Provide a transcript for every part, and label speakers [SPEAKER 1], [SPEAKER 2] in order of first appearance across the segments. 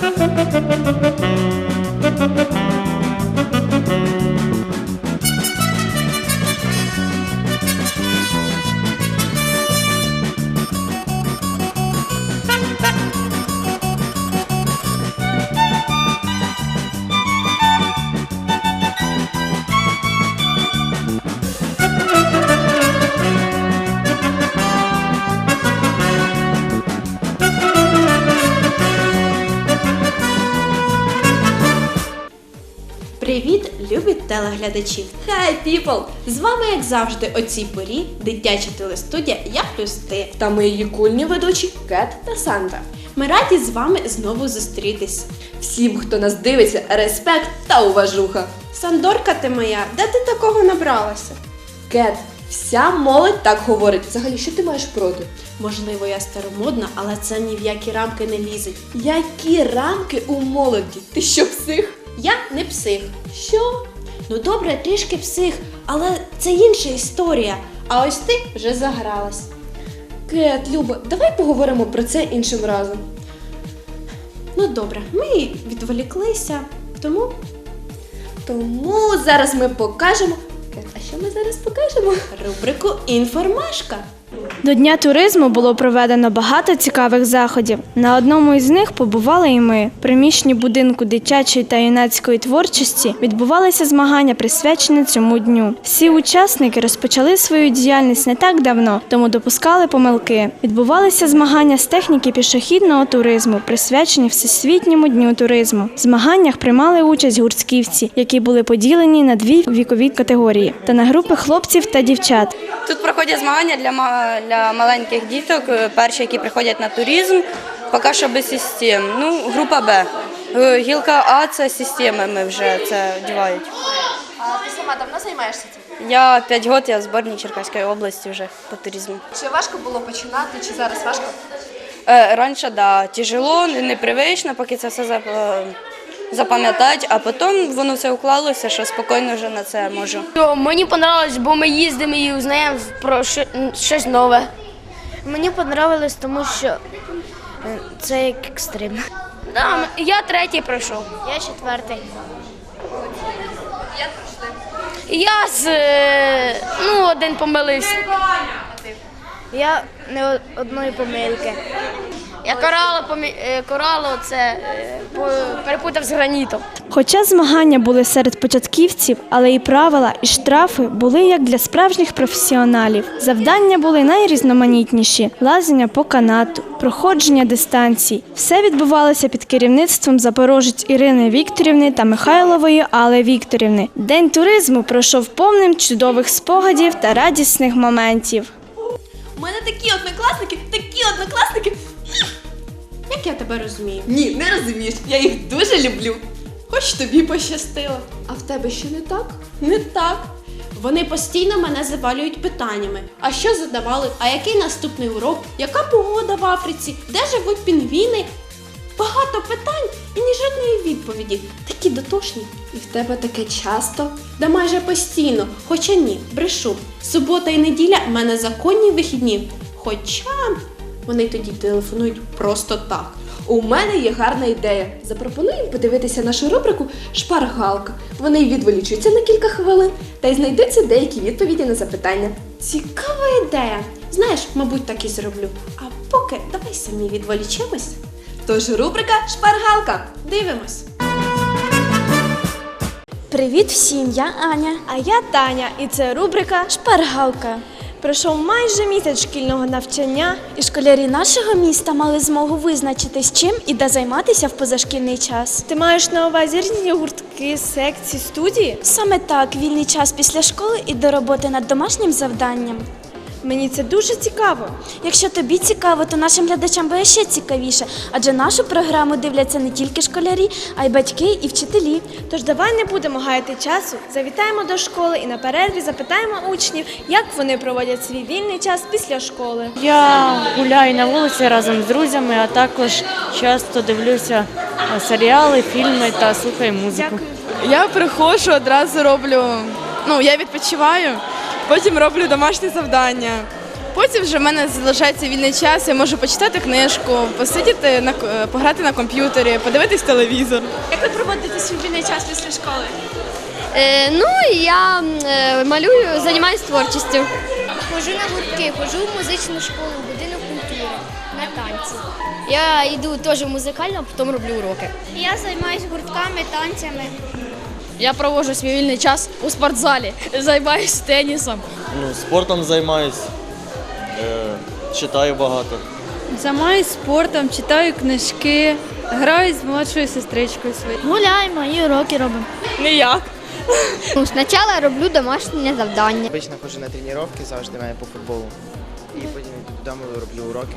[SPEAKER 1] Привіт, телеглядачі! Хай people! З вами, як завжди, о цій порі дитяча телестудія Я плюс ти.
[SPEAKER 2] Та ми її кульні ведучі Кет та Сандра.
[SPEAKER 1] Ми раді з вами знову зустрітись.
[SPEAKER 2] Всім, хто нас дивиться, респект та уважуха.
[SPEAKER 1] Сандорка ти моя, де ти такого набралася?
[SPEAKER 2] Кет, вся молодь так говорить. Взагалі, що ти маєш проти?
[SPEAKER 1] Можливо, я старомодна, але це ні в які рамки не лізить.
[SPEAKER 2] Які рамки у молоді? Ти що псих?
[SPEAKER 1] Я не псих.
[SPEAKER 2] Що?
[SPEAKER 1] Ну добре, трішки псих, але це інша історія. А ось ти вже загралась.
[SPEAKER 2] Кет, Люба, давай поговоримо про це іншим разом.
[SPEAKER 1] Ну добре, ми відволіклися, тому
[SPEAKER 2] Тому зараз ми покажемо. А що ми зараз покажемо?
[SPEAKER 1] рубрику Інформашка.
[SPEAKER 3] До Дня туризму було проведено багато цікавих заходів. На одному із них побували і ми. В приміщенні будинку дитячої та юнацької творчості відбувалися змагання, присвячені цьому дню. Всі учасники розпочали свою діяльність не так давно, тому допускали помилки. Відбувалися змагання з техніки пішохідного туризму, присвячені Всесвітньому дню туризму. В змаганнях приймали участь гуртківці, які були поділені на дві вікові категорії, та на групи хлопців та дівчат.
[SPEAKER 4] Тут проходять змагання для, для маленьких діток, е, перші, які приходять на туризм, поки що без систем. Ну, група Б. Е, Гілка А це системами вже це одягають.
[SPEAKER 2] А ти сама давно займаєшся цим?
[SPEAKER 4] Я 5 років, я в зборній Черкаської області вже по туризму.
[SPEAKER 2] Чи важко було починати, чи зараз важко?
[SPEAKER 4] Е, раніше, да, тяжело, непривично, поки це все запам'ятати, а потім воно все уклалося, що спокійно вже на це можу.
[SPEAKER 5] Мені понравилось, бо ми їздимо і узнаємо про що- щось нове. Мені понравилось, тому що е, це як екстрим. Да, я третій пройшов. Я четвертий. Я з е, ну, один помилився. Я не одної помилки. Я коралу, помі... е, коралу це е, по- перепутав з гранітом.
[SPEAKER 3] Хоча змагання були серед початківців, але і правила, і штрафи були як для справжніх професіоналів. Завдання були найрізноманітніші: лазення по канату, проходження дистанцій. Все відбувалося під керівництвом запорожець Ірини Вікторівни та Михайлової Алли Вікторівни. День туризму пройшов повним чудових спогадів та радісних моментів.
[SPEAKER 1] У мене такі однокласники, такі однокласники. Як я тебе розумію?
[SPEAKER 2] Ні, не розумієш. Я їх дуже люблю.
[SPEAKER 1] Хоч тобі пощастило.
[SPEAKER 2] А в тебе ще не так?
[SPEAKER 1] Не так. Вони постійно мене завалюють питаннями. А що задавали? А який наступний урок? Яка погода в Африці? Де живуть пінгвіни? Багато питань і ні жодної відповіді. Такі дотошні.
[SPEAKER 2] І в тебе таке часто?
[SPEAKER 1] Да майже постійно. Хоча ні, брешу. Субота і неділя в мене законні вихідні. Хоча вони тоді телефонують просто так.
[SPEAKER 2] У мене є гарна ідея. Запропоную їм подивитися нашу рубрику Шпаргалка. Вони відволічуються на кілька хвилин та й знайдуться деякі відповіді на запитання.
[SPEAKER 1] Цікава ідея. Знаєш, мабуть, так і зроблю. А поки давай самі відволічемось.
[SPEAKER 2] Тож рубрика Шпаргалка.
[SPEAKER 1] Дивимось.
[SPEAKER 6] Привіт всім, я Аня.
[SPEAKER 3] А я Таня, і це рубрика
[SPEAKER 6] Шпаргалка.
[SPEAKER 3] Пройшов майже місяць шкільного навчання.
[SPEAKER 6] І школярі нашого міста мали змогу визначити, з чим і де займатися в позашкільний час.
[SPEAKER 3] Ти маєш на увазі різні гуртки, секції, студії?
[SPEAKER 6] Саме так, вільний час після школи і до роботи над домашнім завданням.
[SPEAKER 3] Мені це дуже цікаво.
[SPEAKER 6] Якщо тобі цікаво, то нашим глядачам буде ще цікавіше, адже нашу програму дивляться не тільки школярі, а й батьки і вчителі.
[SPEAKER 3] Тож давай не будемо гаяти часу, завітаємо до школи і на перерві запитаємо учнів, як вони проводять свій вільний час після школи.
[SPEAKER 7] Я гуляю на вулиці разом з друзями, а також часто дивлюся е, серіали, фільми та слухаю музику.
[SPEAKER 8] Я приходжу, одразу роблю. Ну, я відпочиваю, потім роблю домашні завдання.
[SPEAKER 2] Потім вже в мене залишається вільний час, я можу почитати книжку, посидіти на пограти на комп'ютері, подивитись телевізор.
[SPEAKER 3] Як ви проводите свій вільний час після школи?
[SPEAKER 8] Е, ну, я е, малюю, займаюся творчістю.
[SPEAKER 5] Хожу на гуртки, хожу в музичну школу, в будинок культури, на танці. Я йду теж в музикальну, а потім роблю уроки.
[SPEAKER 6] Я займаюся гуртками, танцями.
[SPEAKER 5] Я проводжу свій вільний час у спортзалі, займаюся тенісом.
[SPEAKER 9] Ну, спортом займаюсь, е, читаю багато.
[SPEAKER 10] Займаюсь спортом, читаю книжки, граю з молодшою сестричкою своєю.
[SPEAKER 6] Гуляємо і уроки робимо.
[SPEAKER 5] Ніяк.
[SPEAKER 8] Ну, спочатку роблю домашнє завдання.
[SPEAKER 11] Обично ходжу на тренування завжди мене по футболу. І потім йду додому роблю уроки.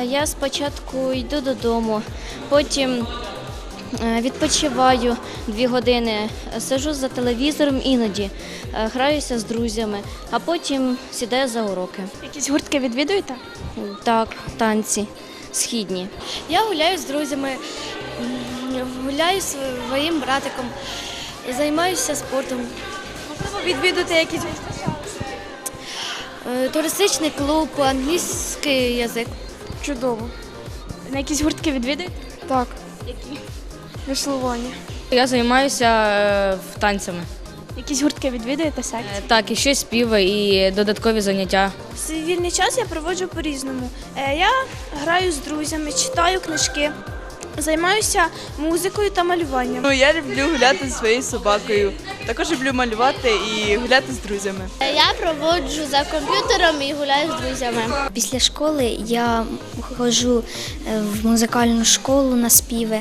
[SPEAKER 6] Е, Я спочатку йду додому, потім відпочиваю дві години, сижу за телевізором іноді, е, граюся з друзями, а потім сідаю за уроки.
[SPEAKER 3] Якісь гуртки відвідуєте?
[SPEAKER 6] Так, танці східні.
[SPEAKER 5] Я гуляю з друзями, гуляю зі своїм братиком, займаюся спортом.
[SPEAKER 3] Можливо, відвідуєте якісь?
[SPEAKER 5] Е, Туристичний клуб, англійський язик.
[SPEAKER 3] Чудово. На якісь гуртки відвідуєте?
[SPEAKER 5] Так.
[SPEAKER 3] Які? Веслування.
[SPEAKER 7] Я займаюся е, танцями.
[SPEAKER 3] Якісь гуртки відвідуєте секції?
[SPEAKER 7] Е, Так, і ще співи, і додаткові заняття.
[SPEAKER 12] Свій вільний час я проводжу по-різному. Е, Я граю з друзями, читаю книжки, займаюся музикою та малюванням.
[SPEAKER 2] Ну, я люблю гуляти зі своєю собакою. Також люблю малювати і гуляти з друзями.
[SPEAKER 5] Я проводжу за комп'ютером і гуляю з друзями.
[SPEAKER 6] Після школи я ходжу в музикальну школу на співи,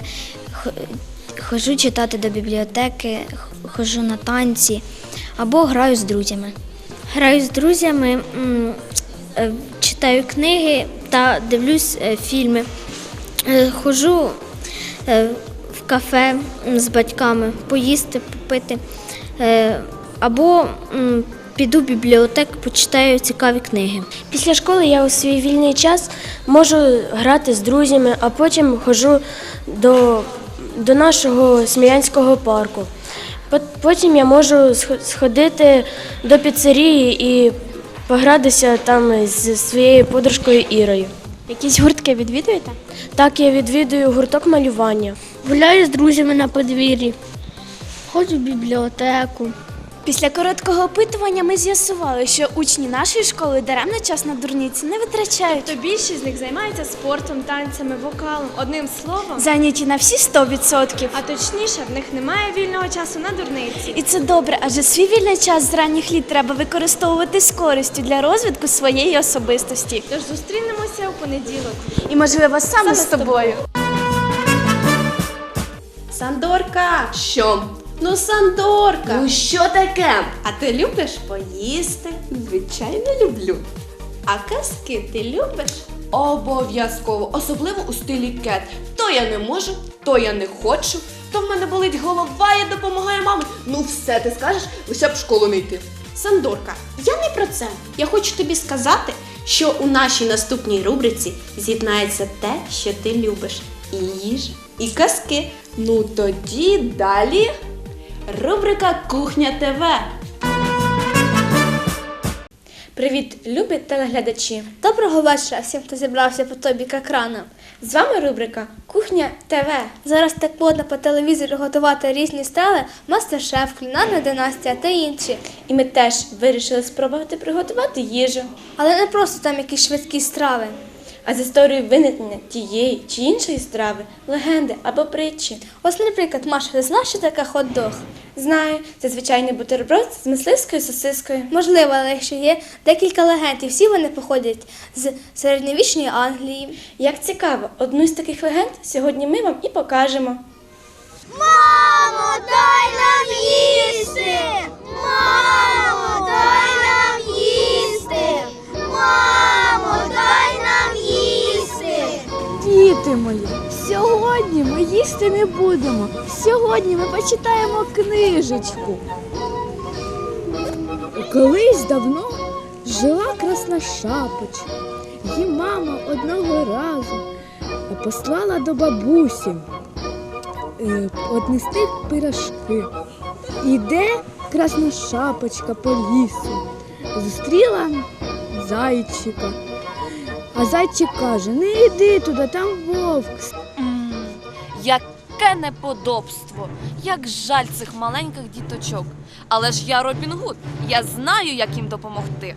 [SPEAKER 6] х- ходжу читати до бібліотеки, х- ходжу на танці або граю з друзями. Граю з друзями, е, читаю книги та дивлюсь е, фільми. Е, Ходжу е, в кафе з батьками поїсти, попити. Або піду в бібліотеку, почитаю цікаві книги.
[SPEAKER 12] Після школи я у свій вільний час можу грати з друзями, а потім ходжу до, до нашого Смілянського парку. Потім я можу сходити до піцерії і погратися там зі своєю подружкою Ірою.
[SPEAKER 3] Якісь гуртки відвідуєте?
[SPEAKER 12] Так, я відвідую гурток малювання.
[SPEAKER 5] Гуляю з друзями на подвір'ї. Ходжу в бібліотеку.
[SPEAKER 12] Після короткого опитування ми з'ясували, що учні нашої школи даремно час на дурниці не витрачають.
[SPEAKER 3] То більшість з них займається спортом, танцями, вокалом. Одним словом,
[SPEAKER 12] Зайняті на всі 100%.
[SPEAKER 3] а точніше, в них немає вільного часу на дурниці.
[SPEAKER 12] І це добре, адже свій вільний час з ранніх літ треба використовувати з користю для розвитку своєї особистості.
[SPEAKER 3] Тож зустрінемося у понеділок.
[SPEAKER 12] І можливо саме, з тобою.
[SPEAKER 1] Сандорка!
[SPEAKER 2] Що?
[SPEAKER 1] Ну, Сандорка!
[SPEAKER 2] Ну що таке?
[SPEAKER 1] А ти любиш поїсти?
[SPEAKER 2] Звичайно, люблю.
[SPEAKER 1] А казки ти любиш?
[SPEAKER 2] Обов'язково, особливо у стилі кет. То я не можу, то я не хочу, то в мене болить голова, я допомагаю мамі. Ну все, ти скажеш, лише б в школу не йти.
[SPEAKER 1] Сандорка, я не про це. Я хочу тобі сказати, що у нашій наступній рубриці з'єднається те, що ти любиш. І їжа, і казки.
[SPEAKER 2] Ну тоді далі.
[SPEAKER 1] Рубрика Кухня ТВ.
[SPEAKER 12] Привіт, любі телеглядачі!
[SPEAKER 6] Доброго вечора всім, хто зібрався по тобі к екрану.
[SPEAKER 12] З вами рубрика Кухня ТВ.
[SPEAKER 6] Зараз так модно по телевізору готувати різні страви, мастер-шеф, кулінарна династія та інші.
[SPEAKER 12] І ми теж вирішили спробувати приготувати їжу.
[SPEAKER 6] Але не просто там якісь швидкі страви.
[SPEAKER 12] А з історією виникнення тієї чи іншої страви, легенди або притчі.
[SPEAKER 6] Ось, наприклад, Маша, ти знаєш, що таке хот-дог?
[SPEAKER 12] Знаю, це звичайний бутерброд з мисливською сосискою.
[SPEAKER 6] Можливо, але якщо є декілька легенд, і всі вони походять з середньовічної Англії.
[SPEAKER 12] Як цікаво, одну з таких легенд сьогодні ми вам і покажемо.
[SPEAKER 5] Мамо, дай нам їсти! Мамо, дай нам їсти! Мамо,
[SPEAKER 10] Діти мої, сьогодні ми їсти не будемо. Сьогодні ми почитаємо книжечку. Колись давно жила красна шапочка. Її мама одного разу послала до бабусі е, однести пирожки. Іде красна шапочка по лісу. Зустріла зайчика. А зайчик каже: не йди туди, там вовк.
[SPEAKER 13] Яке неподобство! Як жаль цих маленьких діточок. Але ж я Робін Гуд, я знаю, як їм допомогти.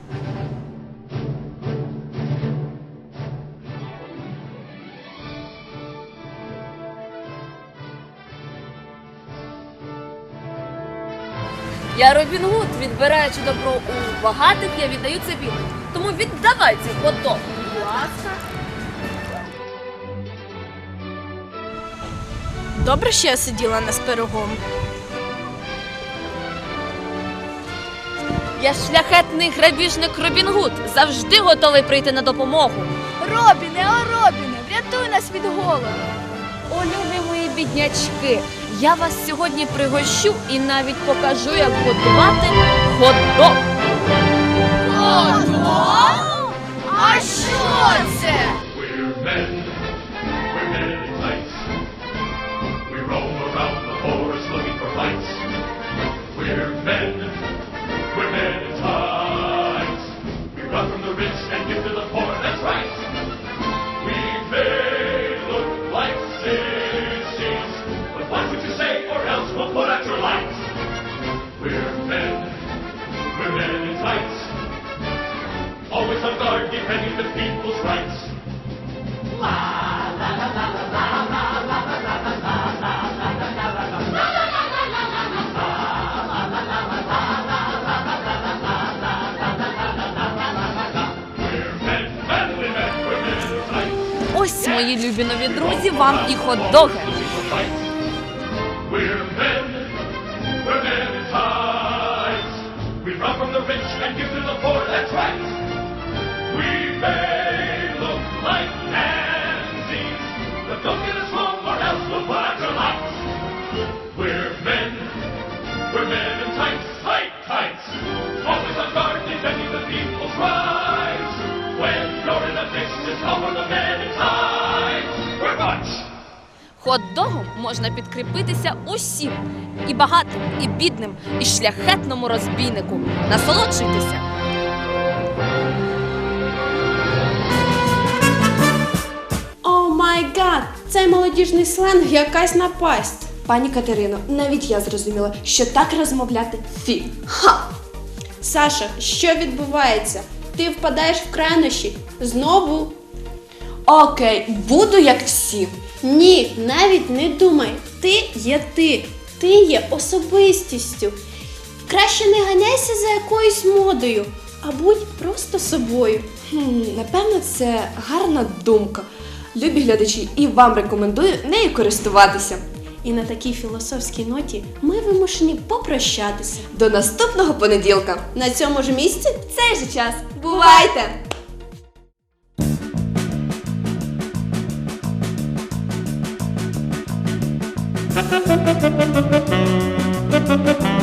[SPEAKER 13] Я Робін Гуд, відбираючи добро у багатих, я віддаю це бідним. Тому віддавай цей хот-дог. Ласка.
[SPEAKER 3] Добре, що я сиділа не з пирогом.
[SPEAKER 13] Я шляхетний грабіжник Робін Гуд, завжди готовий прийти на допомогу.
[SPEAKER 10] Робіне, о Робіне, врятуй нас від голоду.
[SPEAKER 13] О, любі мої біднячки, я вас сьогодні пригощу і навіть покажу, як готувати хот-дог.
[SPEAKER 10] А що це?
[SPEAKER 13] Ось мої любі нові друзі, вам і хот-доги.
[SPEAKER 14] We're from the rich and give to the poor, that's right.
[SPEAKER 13] Хот-догом можна підкріпитися усім і багатим, і бідним, і шляхетному розбійнику. Насолоджуйтеся!
[SPEAKER 1] О май гад! Цей молодіжний сленг якась напасть.
[SPEAKER 2] Пані Катерино, навіть я зрозуміла, що так розмовляти фі. Ха!
[SPEAKER 1] Саша, що відбувається? Ти впадаєш в крайнощі. Знову?
[SPEAKER 2] Окей, буду як всі.
[SPEAKER 1] Ні, навіть не думай. Ти є ти. Ти є особистістю. Краще не ганяйся за якоюсь модою, а будь просто собою.
[SPEAKER 2] Хм, напевно, це гарна думка. Любі глядачі, і вам рекомендую нею користуватися.
[SPEAKER 1] І на такій філософській ноті ми вимушені попрощатися.
[SPEAKER 2] До наступного понеділка.
[SPEAKER 1] На цьому ж місці
[SPEAKER 2] В цей же час. Бувайте!
[SPEAKER 14] thank you